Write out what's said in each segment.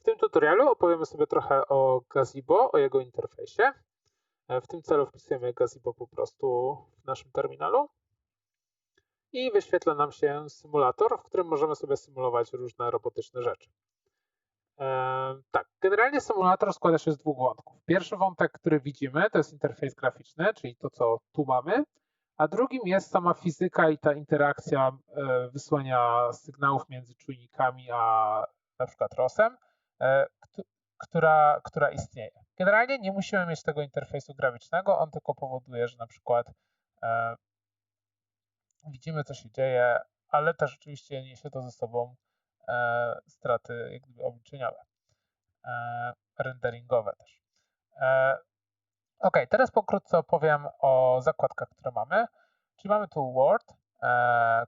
W tym tutorialu opowiemy sobie trochę o Gazebo, o jego interfejsie. W tym celu wpisujemy Gazebo po prostu w naszym terminalu i wyświetla nam się symulator, w którym możemy sobie symulować różne robotyczne rzeczy. Tak, generalnie symulator składa się z dwóch wątków. Pierwszy wątek, który widzimy, to jest interfejs graficzny, czyli to, co tu mamy, a drugim jest sama fizyka i ta interakcja e, wysłania sygnałów między czujnikami a na przykład ROSem, e, która, która istnieje. Generalnie nie musimy mieć tego interfejsu graficznego, on tylko powoduje, że na przykład e, widzimy, co się dzieje, ale też oczywiście niesie to ze sobą straty jak gdyby obliczeniowe, renderingowe też. E, ok, teraz pokrótce opowiem o zakładkach, które mamy. Czyli mamy tu Word,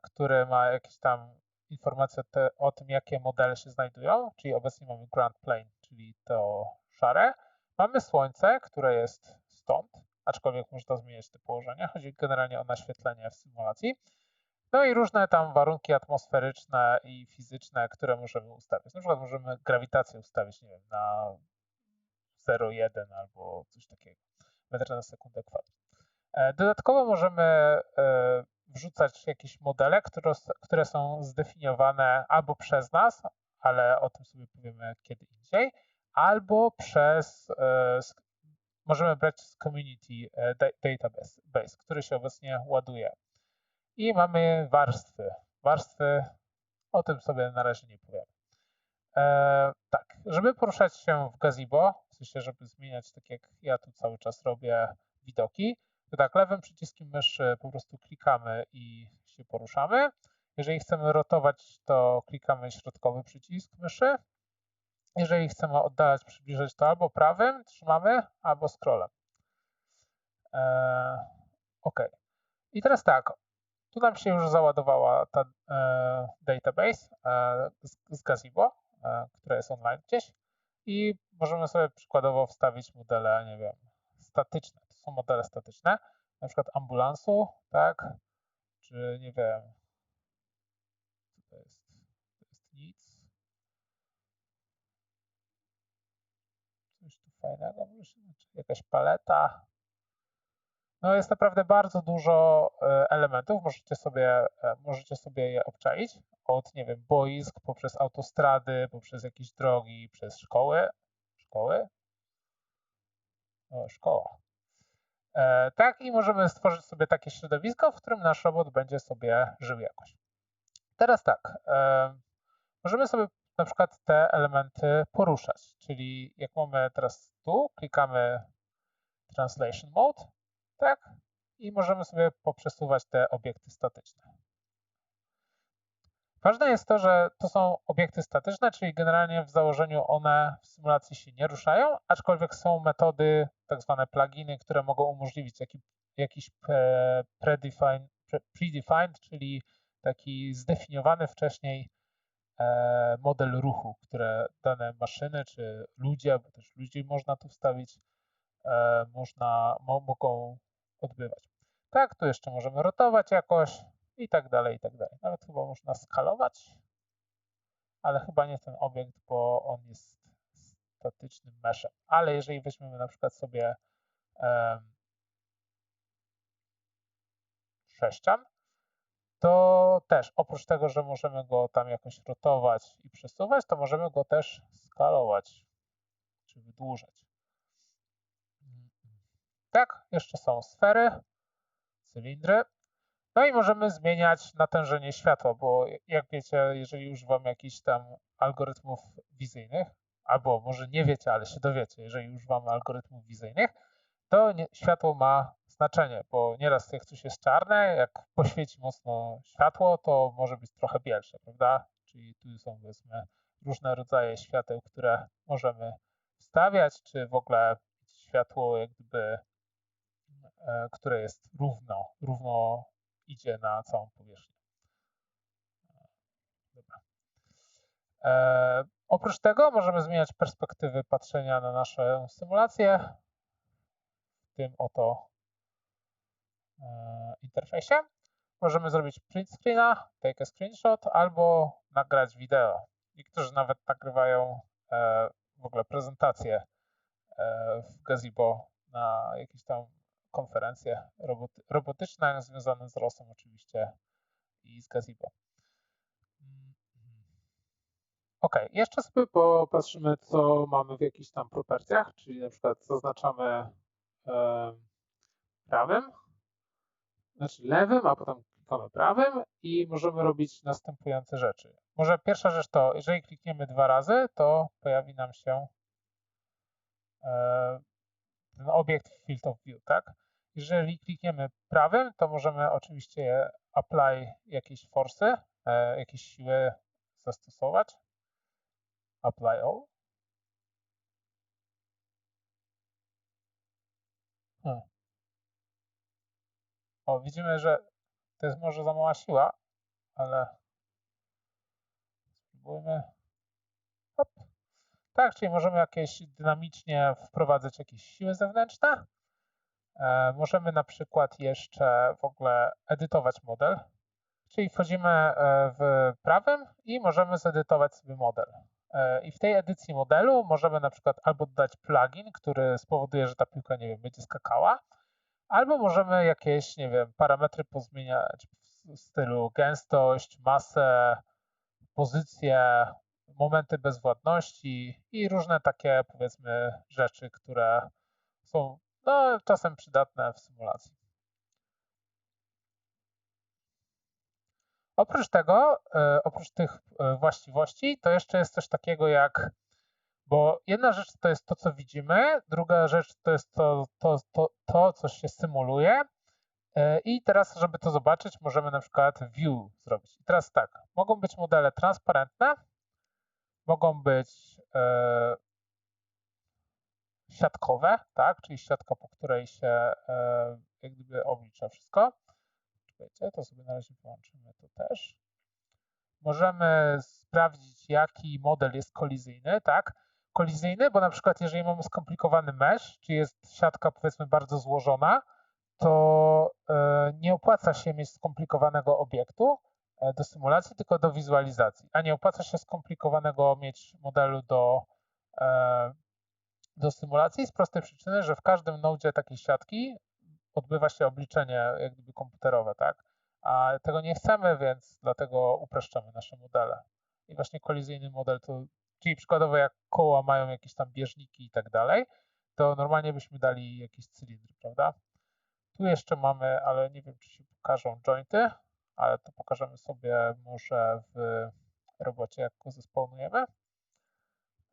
który ma jakieś tam informacje te, o tym, jakie modele się znajdują, czyli obecnie mamy ground plane, czyli to szare. Mamy Słońce, które jest stąd, aczkolwiek można zmieniać te położenia. Chodzi generalnie o naświetlenie w symulacji. No i różne tam warunki atmosferyczne i fizyczne, które możemy ustawić. Na przykład możemy grawitację ustawić, nie wiem, na 0,1 albo coś takiego, metra na sekundę kwadrat. E, dodatkowo możemy e, wrzucać jakieś modele, które, które są zdefiniowane albo przez nas, ale o tym sobie powiemy kiedy indziej, albo przez, e, możemy brać z community database, który się obecnie ładuje i mamy warstwy. Warstwy, o tym sobie na razie nie powiem. Tak, żeby poruszać się w gazebo, sensie, żeby zmieniać, tak jak ja tu cały czas robię, widoki, to tak, lewym przyciskiem myszy po prostu klikamy i się poruszamy. Jeżeli chcemy rotować, to klikamy środkowy przycisk myszy. Jeżeli chcemy oddalać, przybliżać, to albo prawym trzymamy, albo scrollem. E, ok. I teraz tak, tu nam się już załadowała ta e, database e, z, z Gazebo, e, która jest online gdzieś i możemy sobie przykładowo wstawić modele, nie wiem, statyczne. To są modele statyczne, na przykład ambulansu, tak, czy nie wiem, co to jest, to jest nic. Coś tu fajnego, może jakaś paleta, no jest naprawdę bardzo dużo e, elementów, możecie sobie, e, możecie sobie je obczaić od, nie wiem, boisk, poprzez autostrady, poprzez jakieś drogi, przez szkoły. Szkoły? O, szkoła. E, tak, i możemy stworzyć sobie takie środowisko, w którym nasz robot będzie sobie żył jakoś. Teraz tak, e, możemy sobie na przykład te elementy poruszać, czyli jak mamy teraz tu, klikamy Translation Mode, tak? I możemy sobie poprzesuwać te obiekty statyczne. Ważne jest to, że to są obiekty statyczne, czyli generalnie w założeniu one w symulacji się nie ruszają, aczkolwiek są metody, tak zwane pluginy, które mogą umożliwić jakiś predefined, predefined, czyli taki zdefiniowany wcześniej e, model ruchu, które dane maszyny czy ludzie, bo też ludzi można tu wstawić, e, można, mogą odbywać. Tak, tu jeszcze możemy rotować jakoś i tak dalej, i tak dalej. Nawet chyba można skalować, ale chyba nie ten obiekt, bo on jest statycznym meshem. Ale jeżeli weźmiemy na przykład sobie um, sześcian, to też oprócz tego, że możemy go tam jakoś rotować i przesuwać, to możemy go też skalować, czy wydłużać. Tak, jeszcze są sfery, cylindry. No i możemy zmieniać natężenie światła, bo jak wiecie, jeżeli używam jakichś tam algorytmów wizyjnych, albo może nie wiecie, ale się dowiecie, jeżeli używamy algorytmów wizyjnych, to nie, światło ma znaczenie, bo nieraz jak coś jest czarne, jak poświeci mocno światło, to może być trochę bielsze, prawda? Czyli tu są powiedzmy różne rodzaje świateł, które możemy wstawiać, czy w ogóle światło jak gdyby które jest równo, równo idzie na całą powierzchnię. Dobra. E, oprócz tego możemy zmieniać perspektywy patrzenia na naszą symulację w tym oto e, interfejsie. możemy zrobić print screena, take a screenshot albo nagrać wideo. Niektórzy nawet nagrywają e, w ogóle prezentację e, w Gazebo na jakieś tam konferencje roboty, robotyczne związane z ROSem oczywiście i z Gazebo. Ok, jeszcze sobie popatrzymy, co mamy w jakichś tam propertiach, czyli na przykład zaznaczamy e, prawym, znaczy lewym, a potem klikamy prawym i możemy robić następujące rzeczy. Może pierwsza rzecz to, jeżeli klikniemy dwa razy, to pojawi nam się e, ten obiekt Field of View, tak? Jeżeli klikniemy prawym, to możemy oczywiście apply jakieś force, e, jakieś siły zastosować. Apply all. Hmm. O, widzimy, że to jest może za mała siła, ale spróbujmy. Hop. Tak, czyli możemy jakieś dynamicznie wprowadzać jakieś siły zewnętrzne. E, możemy na przykład jeszcze w ogóle edytować model, czyli wchodzimy e, w prawym i możemy zedytować sobie model. E, I w tej edycji modelu możemy na przykład albo dodać plugin, który spowoduje, że ta piłka, nie wiem, będzie skakała, albo możemy jakieś, nie wiem, parametry pozmieniać w stylu gęstość, masę, pozycję, momenty bezwładności i różne takie, powiedzmy, rzeczy, które są no, czasem przydatne w symulacji. Oprócz tego, e, oprócz tych e, właściwości, to jeszcze jest coś takiego jak, bo jedna rzecz to jest to, co widzimy, druga rzecz to jest to, to, to, to co się symuluje. E, I teraz, żeby to zobaczyć, możemy na przykład view zrobić. I teraz tak, mogą być modele transparentne, mogą być siatkowe, tak, czyli siatka, po której się e, jak gdyby oblicza wszystko. Czekajcie, to sobie na razie wyłączymy to też. Możemy sprawdzić, jaki model jest kolizyjny, tak? Kolizyjny, bo na przykład jeżeli mamy skomplikowany mesh, czy jest siatka powiedzmy bardzo złożona, to e, nie opłaca się mieć skomplikowanego obiektu e, do symulacji, tylko do wizualizacji, a nie opłaca się skomplikowanego mieć modelu do, do symulacji z prostej przyczyny, że w każdym nodzie takiej siatki odbywa się obliczenie jak gdyby komputerowe, tak? A tego nie chcemy, więc dlatego upraszczamy nasze modele. I właśnie kolizyjny model to, czyli przykładowo jak koła mają jakieś tam bieżniki i tak dalej, to normalnie byśmy dali jakieś cylindry, prawda? Tu jeszcze mamy, ale nie wiem, czy się pokażą jointy, ale to pokażemy sobie może w robocie, jak go zespawnujemy.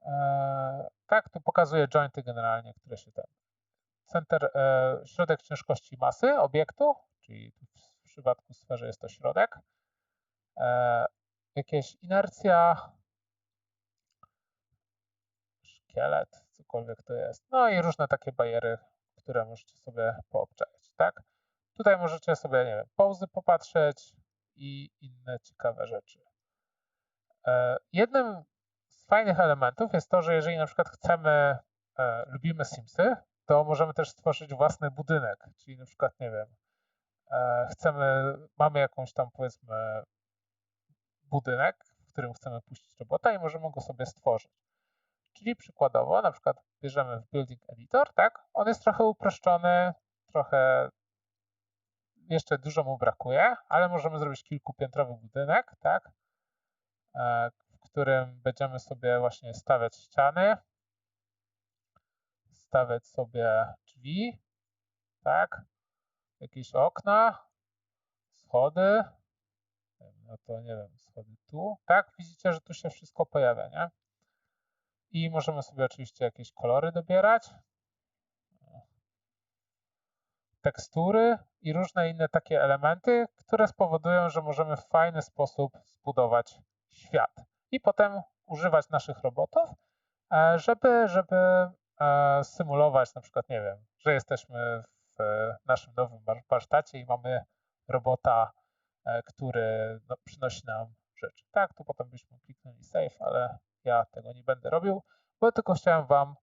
Eee, tak, tu pokazuje jointy generalnie, które się tam center, e, środek ciężkości masy obiektu, czyli w przypadku sferze jest to środek, e, jakieś inercja, szkielet, cokolwiek to jest, no i różne takie bariery, które możecie sobie poobczaić, tak? Tutaj możecie sobie, nie wiem, pauzy popatrzeć i inne ciekawe rzeczy. E, jednym fajnych elementów jest to, że jeżeli na przykład chcemy, lubimy Simsy, to możemy też stworzyć własny budynek, czyli na przykład, nie wiem, e, chcemy, mamy jakąś tam powiedzmy budynek, w którym chcemy puścić robota i możemy go sobie stworzyć. Czyli przykładowo, na przykład bierzemy w Building Editor, tak? On jest trochę uproszczony, trochę jeszcze dużo mu brakuje, ale możemy zrobić kilkupiętrowy budynek, tak? Którym będziemy sobie właśnie stawiać ściany, stawiać sobie drzwi, tak, jakieś okna, schody, no to nie wiem, schody tu, tak, widzicie, że tu się wszystko pojawia, nie? I możemy sobie oczywiście jakieś kolory dobierać, tekstury i różne inne takie elementy, które spowodują, że możemy w fajny sposób zbudować świat i potem używać naszych robotów, e, żeby, żeby E, symulować na przykład, nie wiem, że jesteśmy w naszym nowym warsztacie i mamy robota, e, który no, przynosi nam rzeczy. Tak, tu potem byśmy kliknęli save, ale ja tego nie będę robił, bo tylko chciałem Wam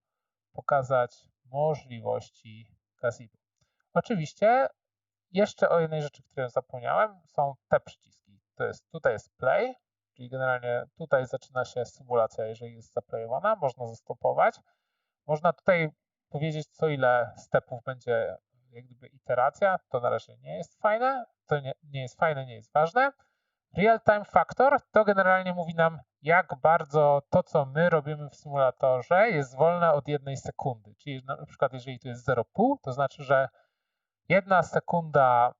pokazać możliwości Gazebo. Oczywiście jeszcze o jednej rzeczy, której zapomniałem, są te przyciski. To jest, tutaj jest play, czyli generalnie tutaj zaczyna się symulacja, jeżeli jest zaplayowana, można zastopować. Można tutaj powiedzieć, co ile stepów będzie jak gdyby iteracja, to na razie nie jest fajne, to nie, nie jest fajne, nie jest ważne. Real time factor to generalnie mówi nam, jak bardzo to, co my robimy w symulatorze, jest wolne od jednej sekundy. Czyli na przykład, jeżeli to jest 0,5, to znaczy, że jedna sekunda,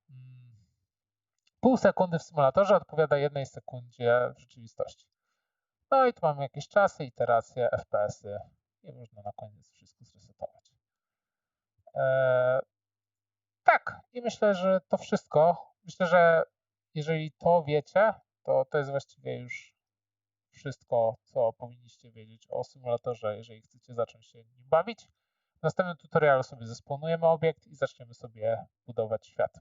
pół sekundy w symulatorze odpowiada jednej sekundzie w rzeczywistości. No i tu mamy jakieś czasy, iteracje, FPS-y i można na koniec wszystko zresetować. Eee, tak, i myślę, że to wszystko. Myślę, że jeżeli to wiecie, to to jest właściwie już wszystko, co powinniście wiedzieć o symulatorze, jeżeli chcecie zacząć się nim bawić. W następnym tutorialu sobie zesponujemy obiekt i zaczniemy sobie budować świat.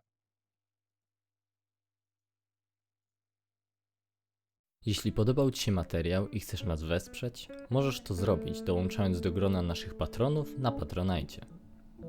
Jeśli podobał Ci się materiał i chcesz nas wesprzeć, możesz to zrobić dołączając do grona naszych patronów na Patronite.